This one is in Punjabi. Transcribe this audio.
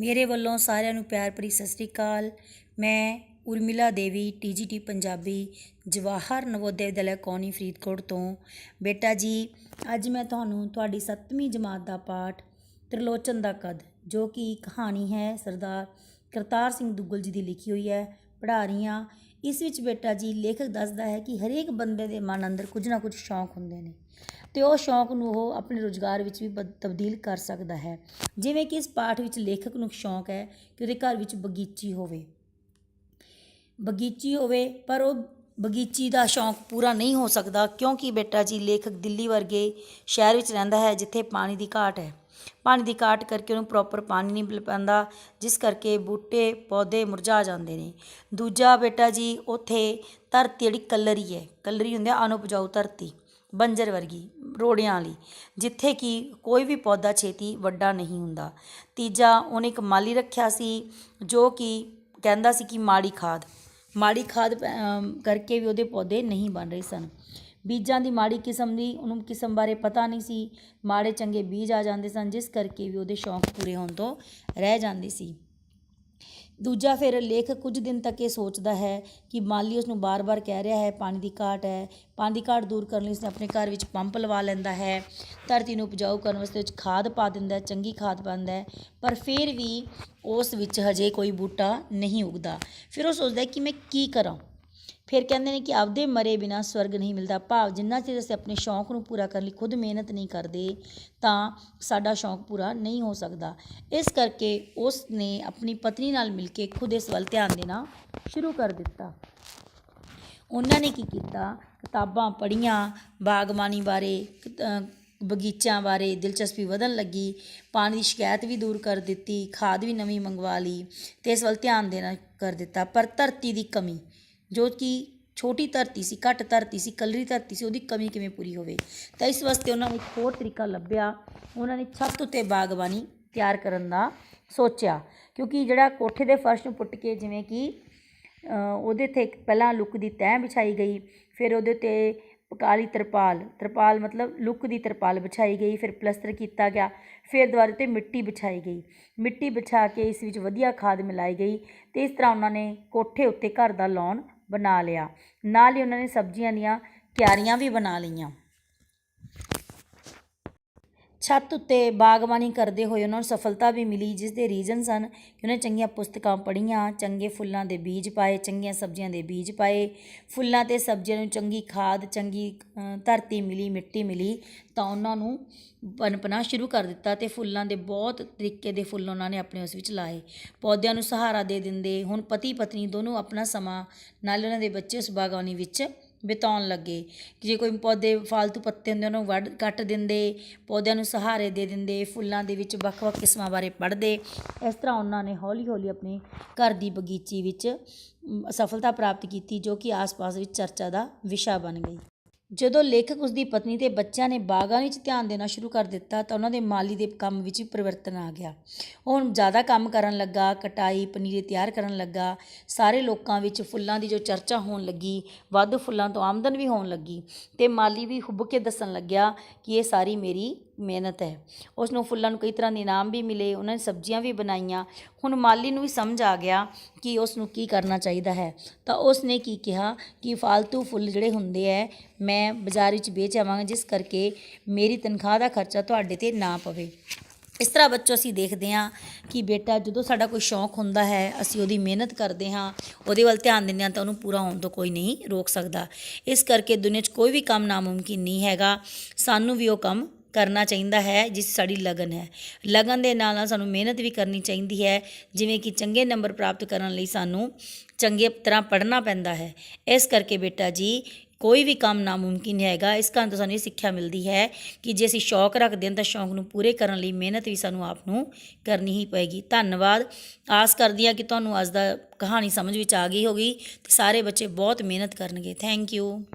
ਮੇਰੇ ਵੱਲੋਂ ਸਾਰਿਆਂ ਨੂੰ ਪਿਆਰ ਭਰੀ ਸਤਿ ਸ੍ਰੀ ਅਕਾਲ। ਮੈਂ ਉਰਮਿਲਾ ਦੇਵੀ ਟੀਜੀਟੀ ਪੰਜਾਬੀ, ਜਵਾਹਰ ਨਵੋਦਿਆ ਵਿਦਿਆਲਿਆ, ਕੌਣੀ, ਫਰੀਦਕੋਟ ਤੋਂ। ਬੇਟਾ ਜੀ, ਅੱਜ ਮੈਂ ਤੁਹਾਨੂੰ ਤੁਹਾਡੀ 7ਵੀਂ ਜਮਾਤ ਦਾ ਪਾਠ ਤ੍ਰਿਲੋਚਨ ਦਾ ਕਦ, ਜੋ ਕਿ ਕਹਾਣੀ ਹੈ ਸਰਦਾਰ ਕਰਤਾਰ ਸਿੰਘ ਦੁੱਗਲ ਜੀ ਦੀ ਲਿਖੀ ਹੋਈ ਹੈ, ਪੜ੍ਹਾ ਰਹੀ ਹਾਂ। ਇਸ ਵਿੱਚ ਬੇਟਾ ਜੀ ਲੇਖਕ ਦੱਸਦਾ ਹੈ ਕਿ ਹਰੇਕ ਬੰਦੇ ਦੇ ਮਨ ਅੰਦਰ ਕੁਝ ਨਾ ਕੁਝ ਸ਼ੌਂਕ ਹੁੰਦੇ ਨੇ। ਤੇ ਉਹ ਸ਼ੌਂਕ ਨੂੰ ਉਹ ਆਪਣੇ ਰੁਜ਼ਗਾਰ ਵਿੱਚ ਵੀ ਬਦ- ਤਬਦੀਲ ਕਰ ਸਕਦਾ ਹੈ। ਜਿਵੇਂ ਕਿ ਇਸ ਪਾਠ ਵਿੱਚ ਲੇਖਕ ਨੂੰ ਸ਼ੌਂਕ ਹੈ ਕਿ ਉਹਦੇ ਘਰ ਵਿੱਚ ਬਗੀਚੀ ਹੋਵੇ। ਬਗੀਚੀ ਹੋਵੇ, ਪਰ ਉਹ ਬਗੀਚੀ ਦਾ ਸ਼ੌਂਕ ਪੂਰਾ ਨਹੀਂ ਹੋ ਸਕਦਾ ਕਿਉਂਕਿ ਬੇਟਾ ਜੀ ਲੇਖਕ ਦਿੱਲੀ ਵਰਗੇ ਸ਼ਹਿਰ ਵਿੱਚ ਰਹਿੰਦਾ ਹੈ ਜਿੱਥੇ ਪਾਣੀ ਦੀ ਘਾਟ ਹੈ। ਪਾਣੀ ਦੀ ਘਾਟ ਕਰਕੇ ਉਹਨੂੰ ਪ੍ਰੋਪਰ ਪਾਣੀ ਨਹੀਂ ਮਿਲ ਪਾਉਂਦਾ ਜਿਸ ਕਰਕੇ ਬੂਟੇ, ਪੌਦੇ ਮੁਰਝਾ ਜਾਂਦੇ ਨੇ। ਦੂਜਾ ਬੇਟਾ ਜੀ ਉੱਥੇ ਧਰਤੀ ਜਿਹੜੀ ਕਲਰੀ ਹੈ, ਕਲਰੀ ਹੁੰਦੀ ਆ ਅਨੁਪਜਾਊ ਧਰਤੀ। ਬੰਜਰ ਵਰਗੀ ਰੋੜਿਆਂ ਵਾਲੀ, ਜਿੱਥੇ ਕਿ ਕੋਈ ਵੀ ਪੌਦਾ ਛੇਤੀ ਵੱਡਾ ਨਹੀਂ ਹੁੰਦਾ। ਤੀਜਾ, ਉਹਨੇ ਇੱਕ ਮਾਲੀ ਰੱਖਿਆ ਸੀ, ਜੋ ਕਿ ਕਹਿੰਦਾ ਸੀ ਕਿ ਮਾੜੀ ਖਾਦ। ਮਾੜੀ ਖਾਦ ਪੈ- ਕਰਕੇ ਵੀ ਉਹਦੇ ਪੌਦੇ ਨਹੀਂ ਬਣ ਰਹੇ ਸਨ। ਬੀਜਾਂ ਦੀ ਮਾੜੀ ਕਿਸਮ ਦੀ ਉਹਨੂੰ ਕਿਸਮ ਬਾਰੇ ਪਤਾ ਨਹੀਂ ਸੀ। ਮਾੜੇ ਚੰਗੇ ਬੀਜ ਆ ਜਾਂਦੇ ਸਨ, ਜਿਸ ਕਰਕੇ ਵੀ ਉਹਦੇ ਸ਼ੌਂਕ ਪੂਰੇ ਹੋਣ ਤੋਂ ਰਹਿ ਜਾਂਦੇ ਸੀ। ਦੂਜਾ ਫਿਰ ਲੇਖਕ ਕੁਝ ਦਿਨ ਤੱਕ ਇਹ ਸੋਚਦਾ ਹੈ ਕਿ ਮਾਲੀ ਉਸ ਨੂੰ ਬਾਰ-ਬਾਰ ਕਹਿ ਰਿਹਾ ਹੈ, ਪਾਣੀ ਦੀ ਘਾਟ ਹੈ। ਪਾਣੀ ਦੀ ਘਾਟ ਦੂਰ ਕਰਨ ਲਈ ਉਸਨੇ ਆਪਣੇ ਘਰ ਵਿੱਚ ਪੰਪ ਲਵਾ ਲੈਂਦਾ ਹੈ। ਧਰਤੀ ਨੂੰ ਉਪਜਾਊ ਕਰਨ ਵਾਸਤੇ ਵਿੱਚ ਖਾਦ ਪਾ ਦਿੰਦਾ ਚੰਗੀ ਖਾਦ ਪਾਉਂਦਾ ਪਰ ਫਿਰ ਵੀ ਉਸ ਵਿੱਚ ਹਜੇ ਕੋਈ ਬੂਟਾ ਨਹੀਂ ਉਗਦਾ। ਫਿਰ ਉਹ ਸੋਚਦਾ ਕਿ ਮੈਂ ਕੀ ਕਰਾਂ? ਫਿਰ ਕਹਿੰਦੇ ਨੇ ਕਿ ਆਪਦੇ ਮਰੇ ਬਿਨਾ ਸਵਰਗ ਨਹੀਂ ਮਿਲਦਾ। ਭਾਵ ਜਿੰਨਾ ਚਿਰ ਅਸੀਂ ਆਪਣੇ ਸ਼ੌਂਕ ਨੂੰ ਪੂਰਾ ਕਰਨ ਲਈ ਖੁਦ ਮਿਹਨਤ ਨਹੀਂ ਕਰਦੇ, ਤਾਂ ਸਾਡਾ ਸ਼ੌਂਕ ਪੂਰਾ ਨਹੀਂ ਹੋ ਸਕਦਾ। ਇਸ ਕਰਕੇ ਉਸ ਨੇ ਆਪਣੀ ਪਤਨੀ ਨਾਲ ਮਿਲ ਕੇ ਖੁਦ ਇਸ ਵੱਲ ਧਿਆਨ ਦੇਣਾ ਸ਼ੁਰੂ ਕਰ ਦਿੱਤਾ। ਉਹਨਾਂ ਨੇ ਕੀ ਕੀਤਾ? ਕਿਤਾਬਾਂ ਪੜ੍ਹੀਆਂ, ਬਾਗਬਾਨੀ ਬਾਰੇ ਬਗੀਚਿਆਂ ਬਾਰੇ ਦਿਲਚਸਪੀ ਵਧਣ ਲੱਗੀ, ਪਾਣੀ ਦੀ ਸ਼ਿਕਾਇਤ ਵੀ ਦੂਰ ਕਰ ਦਿੱਤੀ, ਖਾਦ ਵੀ ਨਵੀਂ ਮੰਗਵਾ ਲਈ ਤੇ ਇਸ ਵੱਲ ਧਿਆਨ ਦੇਣਾ ਕਰ ਦਿੱਤਾ। ਪਰ ਧਰਤੀ ਦੀ ਕਮੀ ਜੋ ਕਿ ਛੋਟੀ ਧਰਤੀ ਸੀ, ਘੱਟ ਧਰਤੀ ਸੀ ਕਲਰੀ ਧਰਤੀ ਸੀ, ਉਹਦੀ ਕਮੀ ਕਿਵੇਂ ਪੂਰੀ ਹੋਵੇ? ਤਾਂ ਇਸ ਵਾਸਤੇ ਉਹਨਾਂ ਨੂੰ ਇੱਕ ਹੋਰ ਤਰੀਕਾ ਲੱਭਿਆ। ਉਹਨਾਂ ਨੇ ਛੱਤ ਉੱਤੇ ਬਾਗਬਾਨੀ ਤਿਆਰ ਕਰਨ ਦਾ ਸੋਚਿਆ। ਕਿਉਂਕਿ ਜਿਹੜਾ ਕੋਠੇ ਦੇ ਫਰਸ਼ ਨੂੰ ਪੁੱਟ ਕੇ ਜਿਵੇਂ ਕਿ ਉਹਦੇ ਤੇ ਇੱਕ ਪਹਿਲਾਂ ਲੁੱਕ ਦੀ ਤਹਿ ਵਿਛਾਈ ਗਈ, ਫਿਰ ਉਹਦੇ ਤੇ ਕਾਲੀ ਤਰਪਾਲ ਤਰਪਾਲ ਮਤਲਬ ਲੁੱਕ ਦੀ ਤਰਪਾਲ ਵਿਛਾਈ ਗਈ, ਫਿਰ ਪਲਸਤਰ ਕੀਤਾ ਗਿਆ, ਫਿਰ ਦੁਬਾਰਾ ਤੇ ਮਿੱਟੀ ਵਿਛਾਈ ਗਈ। ਮਿੱਟੀ ਵਿਛਾ ਕੇ ਇਸ ਵਿੱਚ ਵਧੀਆ ਖਾਦ ਮਿਲਾਈ ਗਈ ਤੇ ਇਸ ਤਰ੍ਹਾਂ ਉਹਨਾਂ ਨੇ ਕੋਠੇ ਉੱਤੇ ਘਰ ਦਾ ਲੌਨ ਬਣਾ ਲਿਆ। ਨਾਲ ਹੀ ਉਹਨਾਂ ਨੇ ਸਬਜ਼ੀਆਂ ਦੀਆਂ ਕਿਆਰੀਆਂ ਵੀ ਬਣਾ ਲਈਆਂ। ਛੱਤ ਉੱਤੇ ਬਾਗਬਾਨੀ ਕਰਦੇ ਹੋਏ ਉਹਨਾਂ ਨੂੰ ਸਫਲਤਾ ਵੀ ਮਿਲੀ, ਜਿਸ ਦੇ ਰੀਜ਼ਨ ਸਨ ਕਿ ਉਹਨੇ ਚੰਗੀਆਂ ਪੁਸਤਕਾਂ ਪੜ੍ਹੀਆਂ, ਚੰਗੇ ਫੁੱਲਾਂ ਦੇ ਬੀਜ ਪਾਏ, ਚੰਗੀਆਂ ਸਬਜ਼ੀਆਂ ਦੇ ਬੀਜ ਪਾਏ, ਫੁੱਲਾਂ ਤੇ ਸਬਜ਼ੀਆਂ ਨੂੰ ਚੰਗੀ ਖਾਦ, ਚੰਗੀ ਧਰਤੀ ਮਿਲੀ, ਮਿੱਟੀ ਮਿਲੀ, ਤਾਂ ਉਹਨਾਂ ਨੂੰ ਪਨਪਣਾ ਸ਼ੁਰੂ ਕਰ ਦਿੱਤਾ ਤੇ ਫੁੱਲਾਂ ਦੇ ਬਹੁਤ ਤਰੀਕੇ ਦੇ ਫੁੱਲ ਉਹਨਾਂ ਨੇ ਆਪਣੇ ਉਸ ਵਿੱਚ ਲਾਏ। ਪੌਦਿਆਂ ਨੂੰ ਸਹਾਰਾ ਦੇ ਦਿੰਦੇ, ਹੁਣ ਪਤੀ ਪਤਨੀ ਦੋਨੋਂ ਆਪਣਾ ਸਮਾਂ ਨਾਲ ਉਹਨਾਂ ਦੇ ਬੱਚੇ ਉਸ ਬਾਗਬਾਨੀ ਵਿੱਚ ਬਿਤਾਉਣ ਲੱਗੇ। ਕਿ ਜੇ ਕੋਈ ਪੌਦੇ ਫਾਲਤੂ ਪੱਤੇ ਹੁੰਦੇ, ਉਹਨਾਂ ਨੂੰ ਵੱਢ, ਕੱਟ ਦਿੰਦੇ, ਪੌਦਿਆਂ ਨੂੰ ਸਹਾਰੇ ਦੇ ਦਿੰਦੇ, ਫੁੱਲਾਂ ਦੇ ਵਿੱਚ ਵੱਖ-ਵੱਖ ਕਿਸਮਾਂ ਬਾਰੇ ਪੜ੍ਹਦੇ, ਇਸ ਤਰ੍ਹਾਂ ਉਹਨਾਂ ਨੇ ਹੌਲੀ-ਹੌਲੀ ਆਪਣੇ ਘਰ ਦੀ ਬਗੀਚੀ ਵਿੱਚ ਸਫਲਤਾ ਪ੍ਰਾਪਤ ਕੀਤੀ, ਜੋ ਕਿ ਆਸ-ਪਾਸ ਵਿੱਚ ਚਰਚਾ ਦਾ ਵਿਸ਼ਾ ਬਣ ਗਈ। ਜਦੋਂ ਲੇਖਕ ਉਸਦੀ ਪਤਨੀ ਤੇ ਬੱਚਿਆਂ ਨੇ ਬਾਗਾਂ ਵਿੱਚ ਧਿਆਨ ਦੇਣਾ ਸ਼ੁਰੂ ਕਰ ਦਿੱਤਾ ਤਾਂ ਉਹਨਾਂ ਦੇ ਮਾਲੀ ਦੇ ਕੰਮ ਵਿੱਚ ਪਰਿਵਰਤਨ ਆ ਗਿਆ। ਉਹ ਹੁਣ ਜ਼ਿਆਦਾ ਕੰਮ ਕਰਨ ਲੱਗਾ, ਕਟਾਈ, ਪਨੀਰੇ ਤਿਆਰ ਕਰਨ ਲੱਗਾ, ਸਾਰੇ ਲੋਕਾਂ ਵਿੱਚ ਫੁੱਲਾਂ ਦੀ ਜੋ ਚਰਚਾ ਹੋਣ ਲੱਗੀ, ਵੱਧ ਫੁੱਲਾਂ ਤੋਂ ਆਮਦਨ ਵੀ ਹੋਣ ਲੱਗੀ ਤੇ ਮਾਲੀ ਵੀ ਹੁੱਬ ਕੇ ਦੱਸਣ ਲੱਗਿਆ ਕਿ ਇਹ ਸਾਰੀ ਮੇਰੀ ਮਿਹਨਤ ਹੈ। ਉਸ ਨੂੰ ਫੁੱਲਾਂ ਨੂੰ ਕਈ ਤਰ੍ਹਾਂ ਦੇ ਇਨਾਮ ਵੀ ਮਿਲੇ, ਉਹਨਾਂ ਨੇ ਸਬਜ਼ੀਆਂ ਵੀ ਬਣਾਈਆਂ। ਹੁਣ ਮਾਲੀ ਨੂੰ ਵੀ ਸਮਝ ਆ ਗਿਆ ਕਿ ਉਸ ਨੂੰ ਕੀ ਕਰਨਾ ਚਾਹੀਦਾ ਹੈ। ਤਾਂ ਉਸ ਨੇ ਕੀ ਕਿਹਾ ਕਿ ਫालतू ਫੁੱਲ ਜਿਹੜੇ ਹੁੰਦੇ ਐ, ਮੈਂ ਬਾਜ਼ਾਰ ਵਿੱਚ ਵੇਚ ਆਵਾਂਗਾ, ਜਿਸ ਕਰਕੇ ਮੇਰੀ ਤਨਖਾਹ ਦਾ ਖਰਚਾ ਤੁਹਾਡੇ ਤੇ ਨਾ ਪਵੇ। ਇਸ ਤਰ੍ਹਾਂ ਬੱਚੋ, ਅਸੀਂ ਦੇਖਦੇ ਹਾਂ ਕਿ ਬੇਟਾ ਜਦੋਂ ਸਾਡਾ ਕੋਈ ਸ਼ੌਂਕ ਹੁੰਦਾ ਹੈ, ਅਸੀਂ ਉਹਦੀ ਮਿਹਨਤ ਕਰਦੇ ਹਾਂ, ਉਹਦੇ ਵੱਲ ਧਿਆਨ ਦਿੰਦੇ ਹਾਂ, ਤਾਂ ਉਹਨੂੰ ਪੂਰਾ ਹੋਣ ਤੋਂ ਕੋਈ ਨਹੀਂ ਰੋਕ ਸਕਦਾ। ਇਸ ਕਰਕੇ ਦੁਨੀਆ 'ਚ ਕੋਈ ਵੀ ਕੰਮ ਨਾਮੁਮਕਿਨ ਨਹੀਂ ਹੈਗਾ। ਸਾਨੂੰ ਵੀ ਉਹ ਕੰਮ ਕਰਨਾ ਚਾਹੀਦਾ ਹੈ, ਜਿਸ ਸਾਡੀ ਲਗਨ ਹੈ। ਲਗਨ ਦੇ ਨਾਲ ਨਾਲ ਸਾਨੂੰ ਮਿਹਨਤ ਵੀ ਕਰਨੀ ਚਾਹੀਦੀ ਹੈ, ਜਿਵੇਂ ਕਿ ਚੰਗੇ ਨੰਬਰ ਪ੍ਰਾਪਤ ਕਰਨ ਲਈ ਸਾਨੂੰ ਚੰਗੇ ਤਰ੍ਹਾਂ ਪੜ੍ਹਨਾ ਪੈਂਦਾ ਹੈ। ਇਸ ਕਰਕੇ ਬੇਟਾ ਜੀ, ਕੋਈ ਵੀ ਕੰਮ ਨਾਮੁਮਕਿਨ ਹੈਗਾ। ਇਸ ਕਾਰਨ ਤੋਂ ਸਾਨੂੰ ਇਹ ਸਿੱਖਿਆ ਮਿਲਦੀ ਹੈ ਕਿ ਜੇ ਅਸੀਂ ਸ਼ੌਕ ਰੱਖਦੇ ਹਾਂ ਤਾਂ ਸ਼ੌਕ ਨੂੰ ਪੂਰੇ ਕਰਨ ਲਈ ਮਿਹਨਤ ਵੀ ਸਾਨੂੰ ਆਪ ਨੂੰ ਕਰਨੀ ਹੀ ਪਏਗੀ। ਧੰਨਵਾਦ। ਆਸ ਕਰਦੀ ਹਾਂ ਕਿ ਤੁਹਾਨੂੰ ਅੱਜ ਦਾ ਕਹਾਣੀ ਸਮਝ ਵਿੱਚ ਆ ਗਈ ਹੋਗੀ ਤੇ ਸਾਰੇ ਬੱਚੇ ਬਹੁਤ ਮਿਹਨਤ ਕਰਨਗੇ। Thank you.